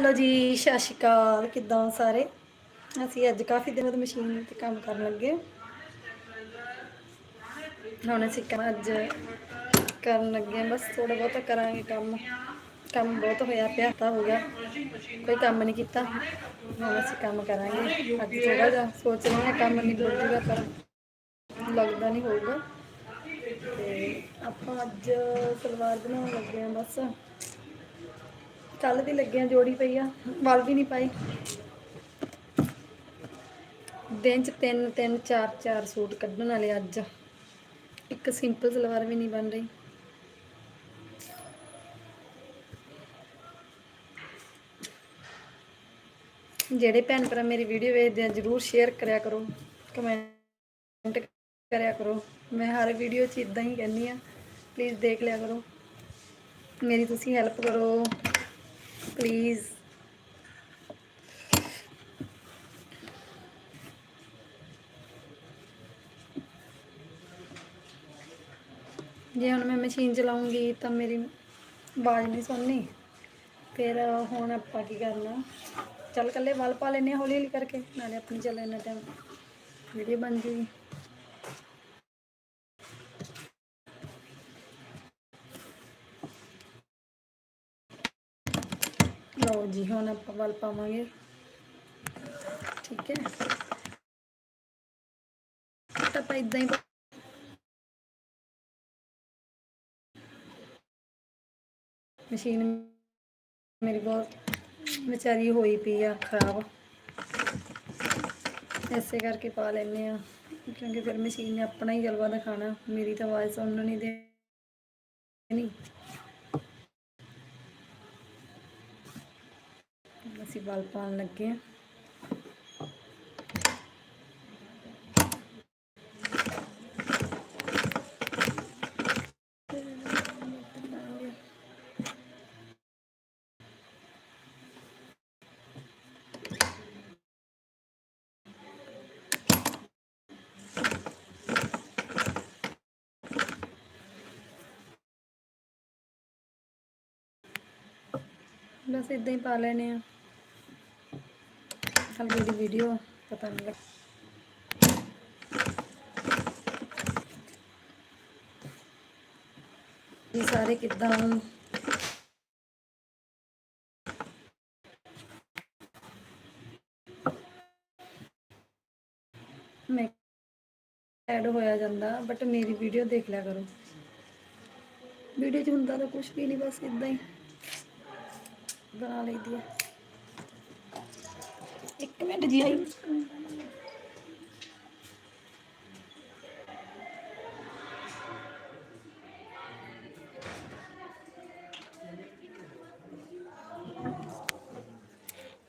Hello ਜੀ ਸਤਿ ਸ਼੍ਰੀ ਅਕਾਲ ਕਿੱਦਾਂ ਸਾਰੇ? ਅਸੀਂ ਅੱਜ ਕਾਫੀ ਦਿਨਾਂ ਤੋਂ ਮਸ਼ੀਨ ਤੇ ਕੰਮ ਕਰਨ ਲੱਗੇ ਹੁਣ ਅਸੀਂ ਕੰਮ ਅੱਜ ਕਰਨ ਲੱਗੇ ਹਾਂ, ਬਸ ਥੋੜਾ ਬਹੁਤਾ ਕਰਾਂਗੇ ਕੰਮ। ਕੰਮ ਬਹੁਤ ਹੋਇਆ ਪਿਆ ਤਾਂ ਹੋ ਗਿਆ। ਕੋਈ ਕੰਮ ਨਹੀਂ ਕੀਤਾ। ਹੁਣ ਅਸੀਂ ਕੰਮ ਕਰਾਂਗੇ। ਅੱਜ ਥੋੜਾ ਜਿਹਾ ਸੋਚ ਰਹੇ ਹਾਂ ਕੰਮ ਨਹੀਂ ਜੂਗਾ ਪਰ ਲੱਗਦਾ ਨਹੀਂ ਹੋਊਗਾ। ਤੇ ਆਪਾਂ ਅੱਜ ਸਲਵਾਰ ਬਣਾਉਣ ਲੱਗੇ ਹਾਂ ਬਸ। ਕੱਲ ਦੀ ਲੱਗਿਆ ਜੋੜੀ ਪਈ ਆ, ਵੱਲ ਵੀ ਨਹੀਂ ਪਾਈ। ਦਿਨ ਚ ਤਿੰਨ ਤਿੰਨ, ਚਾਰ ਚਾਰ ਸੂਟ ਕੱਢਣ ਵਾਲੇ ਅੱਜ। ਇੱਕ ਸਿੰਪਲ ਸਲਵਾਰ ਵੀ ਨਹੀਂ ਬਣ ਰਹੀ। ਜਿਹੜੇ ਭੈਣ ਭਰਾ ਮੇਰੀ ਵੀਡੀਓ ਵੇਖਦੇ ਆ, ਜਰੂਰ ਸ਼ੇਅਰ ਕਰਿਆ ਕਰੋ ਕਮੈਂਟ ਕਰਿਆ ਕਰੋ। ਮੈਂ ਹਰ ਵੀਡੀਓ 'ਚ ਇਦਾਂ ਹੀ ਕਹਿੰਦੀ ਆ ਪਲੀਜ਼ ਦੇਖ ਲਿਆ ਕਰੋ। ਮੇਰੀ ਤੁਸੀਂ ਹੈਲਪ ਕਰੋ। ਪਲੀਜ਼ ਜੇ ਹੁਣ ਮੈਂ ਮਸ਼ੀਨ ਚਲਾਉਂਗੀ ਤਾਂ ਮੇਰੀ ਆਵਾਜ਼ ਨਹੀਂ ਸੁਣਨੀ। ਫਿਰ ਹੁਣ ਆਪਾਂ ਕੀ ਕਰਨਾ? ਚੱਲ ਕੱਲੇ ਵੱਲ ਪਾ ਲੈਨੇ ਹੌਲੀ ਹੌਲੀ ਕਰਕੇ, ਨਾਲੇ ਆਪਣੀ ਚੱਲ ਇੰਨਾ ਟਾਈਮ ਵੀਡੀਓ ਬਣ ਜੂਗੀ। ਲਓ ਜੀ, ਹੁਣ ਆਪਾਂ ਵੱਲ ਪਾਵਾਂਗੇ। ਠੀਕ ਹੈ। ਤਾਂ ਆਪਾਂ ਇਦਾਂ ਹੀ ਮਸ਼ੀਨ ਮੇਰੀ ਬਹੁਤ ਵਿਚਾਰੀ ਹੋਈ ਪਈ ਆ, ਖਰਾਬ। ਐਸੇ ਕਰਕੇ ਪਾ ਲੈਨੇ ਆ ਕਿਉਂਕਿ ਫਿਰ ਮਸ਼ੀਨ ਨੇ ਆਪਣਾ ਹੀ ਜਲਵਾ ਦਿਖਾਣਾ ਮੇਰੀ ਤਾਂ ਆਵਾਜ਼ ਸੁਣਨ ਨਹੀਂ ਦੇਣੀ। ਅਸੀਂ ਬਲ ਪਾਉਣ ਲੱਗੇ ਹਾਂ। ਬਸ ਇਦਾਂ ਹੀ ਪਾ ਲੈਣੇ ਆ। ਹਲਕੀ ਦੀ ਵੀਡੀਓ ਪਤਾ ਨਹੀਂ ਲੱਗ ਜੀ ਸਾਰੇ ਕਿੱਦਾਂ? ਹੋ? ਮੈਂ ਐਡ ਹੋਇਆ ਜਾਂਦਾ ਬਟ ਮੇਰੀ ਵੀਡੀਓ ਦੇਖ ਲਿਆ ਕਰੋ। ਵੀਡੀਓ 'ਚ ਹੁੰਦਾ ਤਾਂ ਕੁਝ ਵੀ ਨਹੀਂ ਬਸ ਇਦਾਂ ਹੀ। ਬਣਾ ਲਈਦੀ ਆ। ਇੱਕ ਮਿੰਟ ਜੀ ਆਈ।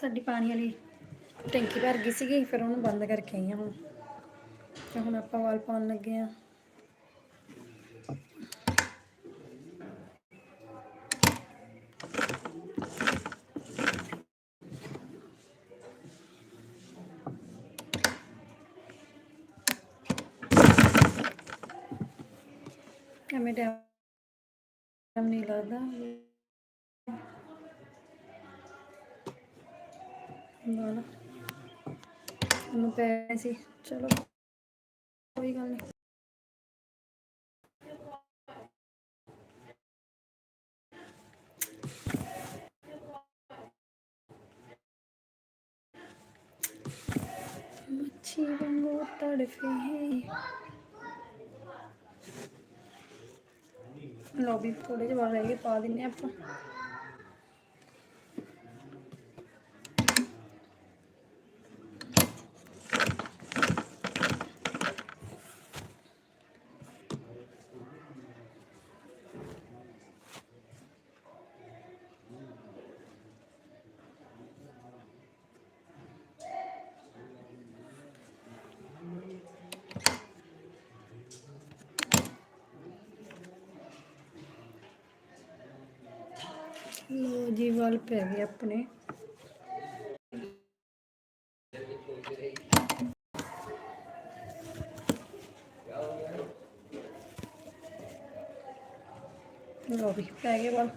ਸਾਡੀ ਪਾਣੀ ਵਾਲੀ ਟੈਂਕੀ ਭਰ ਗਈ ਸੀਗੀ, ਫਿਰ ਉਹਨੂੰ ਬੰਦ ਕਰਕੇ ਆਈ ਹਾਂ ਹੁਣ। ਤੇ ਹੁਣ ਆਪਾਂ ਵਾਲ ਪਾਉਣ ਲੱਗੇ ਆ ਟਾਈਮ ਨਹੀਂ ਲੱਗਦਾ। ਬਾਲਾ। ਉਹਨੂੰ ਪੈ ਸੀ। ਚਲੋ ਕੋਈ ਗੱਲ ਨਹੀਂ। ਮੱਛੀ ਵਾਂਗੂ ਤੜਫੇ ਲੋ ਵੀ ਥੋੜੇ ਜਿਹੇ ਵਾਲ ਰਹਿ ਗਏ ਪਾ ਦਿੰਨੇ ਆਪਾਂ। ਜੀ ਵੱਲ ਪੈ ਗਏ ਆਪਣੇ। ਵੱਲ।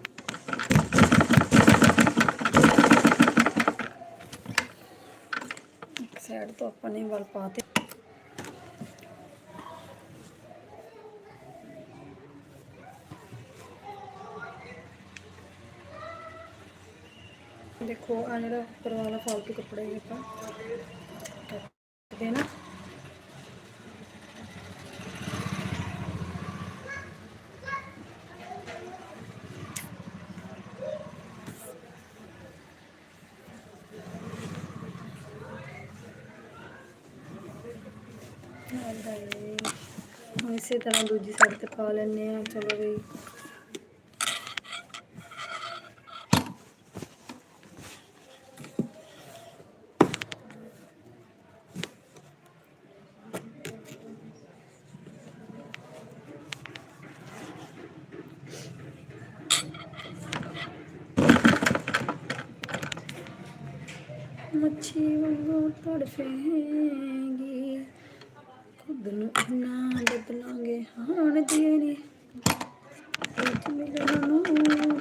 ਸਾਈਡ ਤੋਂ ਆਪਾਂ ਨੇ ਵੱਲ ਪਾਤੇ ਜਿਹੜਾ ਉੱਪਰ ਵਾਲਾ ਫਾਲਤੂ ਕੱਪੜਾ ਹੀ ਆਪਾਂ ਕੱਟ ਦੇਣਾ ਹੁਣ ਇਸੇ ਤਰ੍ਹਾਂ ਦੂਜੀ ਸਾਈਡ ਤੇ ਪਾ ਲੈਣੇ ਆ ਚਲੋ ਬਈ ਤੜਫੇਂਗੀ ਖੁਦ ਨੂੰ ਨਾ ਬਦਲਾਂਗੇ ਹਾਣ ਦੀ ਨੀ ਅੱਜ ਮਿਲਣ ਨੂੰ।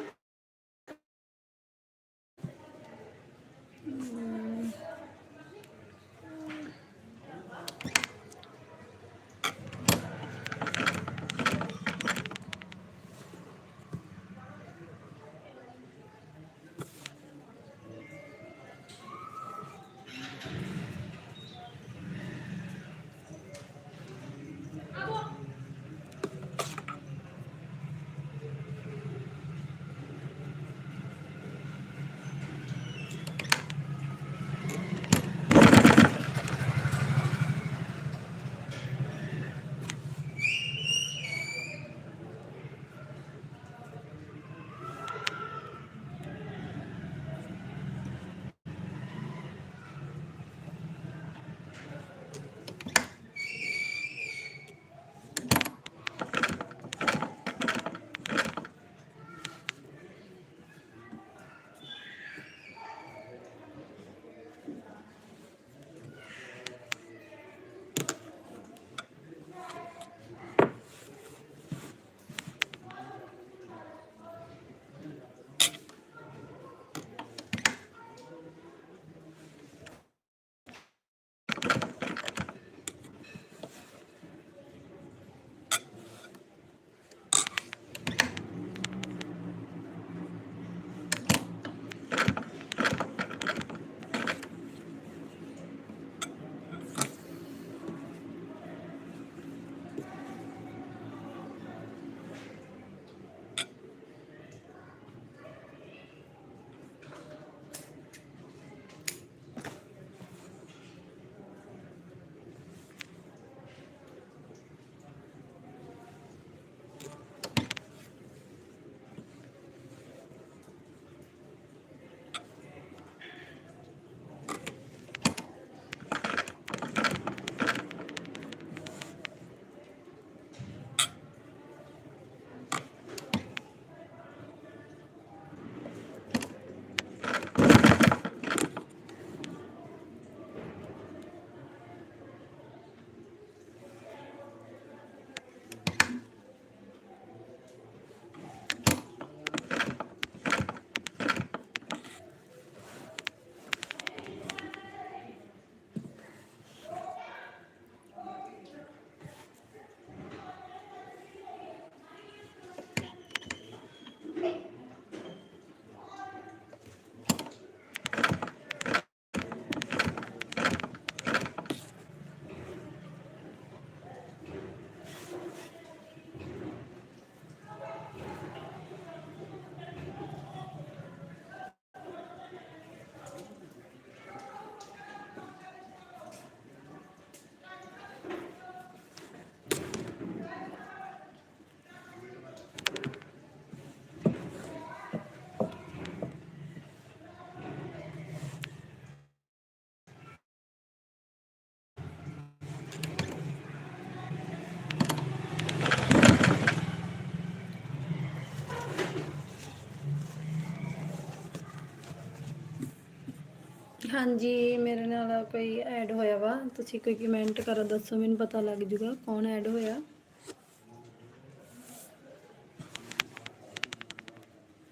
ਹਾਂਜੀ, ਮੇਰੇ ਨਾਲ ਕੋਈ ਐਡ ਹੋਇਆ ਵਾ? ਤੁਸੀਂ ਕੋਈ ਕਮੈਂਟ ਕਰੋ, ਦੱਸੋ, ਮੈਨੂੰ ਪਤਾ ਲੱਗ ਜੂਗਾ ਕੌਣ ਐਡ ਹੋਇਆ।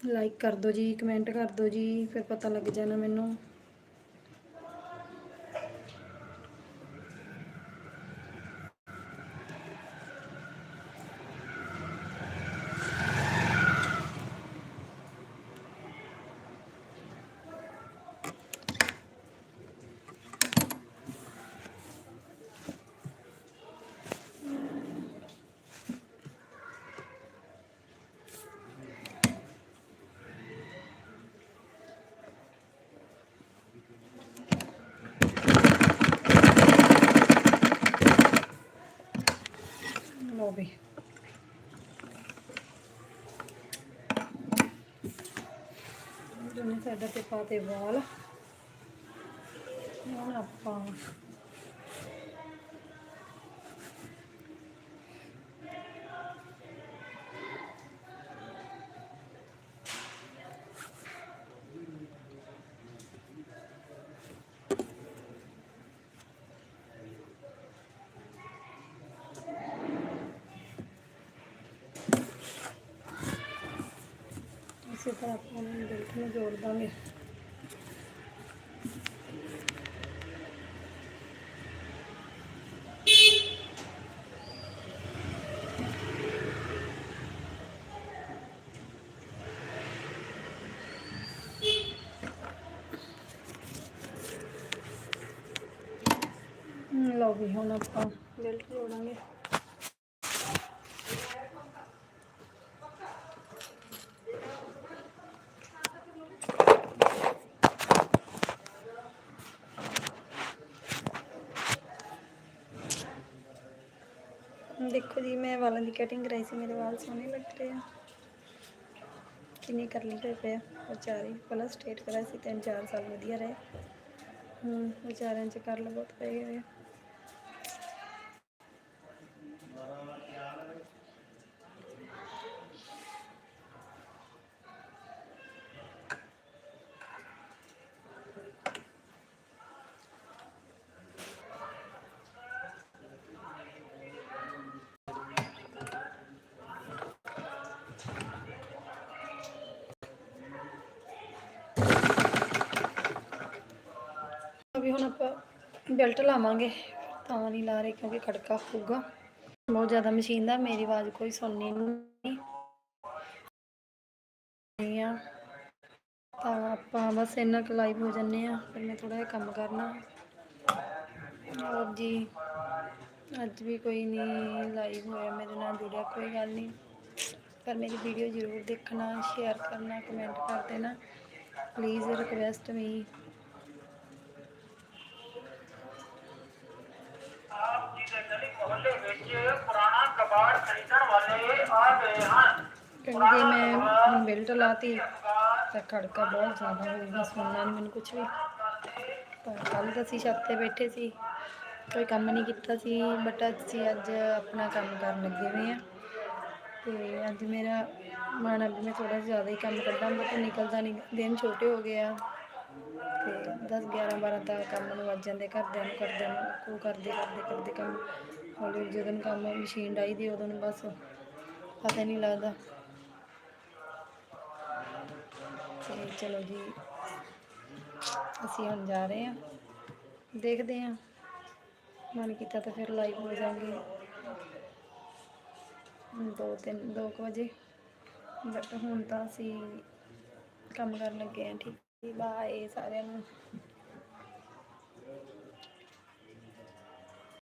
ਲਾਈਕ ਕਰ ਦਿਓ ਜੀ ਕਮੈਂਟ ਕਰ ਦਿਓ ਜੀ, ਫਿਰ ਪਤਾ ਲੱਗ ਜਾਣਾ ਮੈਨੂੰ ਨੇ ਸਾਡਾ ਤੇ ਪਾਤੇ ਵਾਲ। ਹੁਣ ਆਪਾਂ ਇਸੇ ਤਰ੍ਹਾਂ ਆਪਾਂ ਨੂੰ ਬੈਲਟ ਨੂੰ ਜੋੜ ਦਾਂਗੇ। ਹਮ, ਲਓ ਵੀ ਹੁਣ ਆਪਾਂ ਬੈਲਟ ਜੋੜਾਂਗੇ ਦੇਖੋ ਜੀ ਮੈਂ ਵਾਲਾਂ ਦੀ ਕਟਿੰਗ ਕਰਾਈ ਸੀ, ਮੇਰੇ ਵਾਲ ਸੋਹਣੇ ਲੱਗ ਰਹੇ ਆ। ਕਿੰਨੇ ਕਰਲੀ ਹੋਏ ਪਏ ਆ, ਵਿਚਾਰੇ ਪਹਿਲਾਂ ਸਟੇਟ ਕਰਾਇਆ ਸੀ, ਤਿੰਨ ਚਾਰ ਸਾਲ ਵਧੀਆ ਰਹੇ। ਹੂੰ, ਵਿਚਾਰਿਆਂ ਚ ਕਰ ਬਹੁਤ ਪਏ ਹੋਏ ਆ ਅਭੀ ਹੁਣ ਆਪਾਂ ਬੈਲਟ ਲਾਵਾਂਗੇ, ਤਾਂ ਨਹੀਂ ਲਾ ਰਹੇ ਕਿਉਂਕਿ ਖੜਕਾ ਹੋਊਗਾ। ਬਹੁਤ ਜ਼ਿਆਦਾ ਮਸ਼ੀਨ ਦਾ, ਮੇਰੀ ਆਵਾਜ਼ ਕੋਈ ਸੁਣਨੀ ਨਹੀਂ। ਆ। ਤਾਂ ਆਪਾਂ ਬਸ ਇੰਨਾ ਕੁ ਲਾਈਵ ਹੋ ਜੰਨੇ ਆ ਫਿਰ ਮੈਂ ਥੋੜਾ ਜਿਹਾ ਕੰਮ ਕਰਨਾ। ਹੋਰ ਜੀ, ਅੱਜ ਵੀ ਕੋਈ ਨਹੀਂ ਲਾਈਵ ਹੋਇਆ, ਮੇਰੇ ਨਾਲ ਜੁੜਿਆ ਕੋਈ ਗੱਲ ਨਹੀਂ। ਪਰ ਮੇਰੀ ਵੀਡੀਓ ਜ਼ਰੂਰ ਦੇਖਣਾ ਸ਼ੇਅਰ ਕਰਨਾ ਕਮੈਂਟ ਕਰ ਦੇਣਾ। ਪਲੀਜ਼ ਰਿਕਵੈਸਟ ਮੀ ਆਪ ਜੀ ਦੇ ਗਲੀ ਮੁਹੱਲੇ ਵਿੱਚ ਪੁਰਾਣਾ ਕਬਾੜ ਖਰੀਦਣ ਵਾਲੇ ਆ ਗਏ ਹਨ। ਕਿਉਂਕਿ ਮੈਂ ਬੈਲਟ ਲਾਤੀ ਤਾਂ ਖੜਕਾ ਬਹੁਤ ਜ਼ਿਆਦਾ ਹੋਊਗਾ ਸੁਣਨਾ ਨਹੀਂ ਮੈਨੂੰ ਕੁਝ ਵੀ। ਤਾਂ ਕੱਲ ਤਾਂ ਅਸੀਂ ਛੱਤ ਤੇ ਬੈਠੇ ਸੀ। ਕੋਈ ਕੰਮ ਨਹੀਂ ਕੀਤਾ ਸੀ ਬਟ ਅਸੀਂ ਅੱਜ ਆਪਣਾ ਕੰਮ ਕਰਨ ਲੱਗੇ ਹੋਏ ਆ। ਤੇ ਅੱਜ ਮੇਰਾ ਮਨ ਵੀ ਮੈਂ ਥੋੜਾ ਜ਼ਿਆਦਾ ਹੀ ਕੰਮ ਕੱਢਾਂ ਬਟ ਨਿਕਲਦਾ ਨਹੀਂ ਦਿਨ ਛੋਟੇ ਹੋ ਗਏ ਆ। ਤੇ 10 11 12 ਤਾਂ ਕੰਮ ਨੂੰ ਵੱਜ ਜਾਂਦੇ ਘਰਦਿਆਂ ਨੂੰ ਕਰਦਿਆਂ ਨੂੰ ਉਹ ਕਰਦੇ ਕਰਦੇ ਕਰਦੇ ਕੰਮ। ਹੌਲੀ ਜਦੋਂ ਕੰਮ ਮਸ਼ੀਨ ਡਾਈ ਦੀ, ਉਦੋਂ ਬਸ ਪਤਾ ਨਹੀਂ ਲੱਗਦਾ। ਤੇ ਚਲੋ ਜੀ, ਅਸੀਂ ਹੁਣ ਜਾ ਰਹੇ ਹਾਂ। ਦੇਖਦੇ ਹਾਂ। ਮਨ ਕੀਤਾ ਤਾਂ ਫਿਰ ਲਾਈਵ ਹੋ ਜਾਾਂਗੇ ਦੋ ਤਿੰਨ, ਦੋ ਕੁ ਵਜੇ। ਬਟ ਹੁਣ ਤਾਂ ਅਸੀਂ ਕੰਮ ਕਰਨ ਲੱਗੇ ਹਾਂ, ਠੀਕ ਬਾਏ ਸਾਰਿਆਂ ਨੂੰ।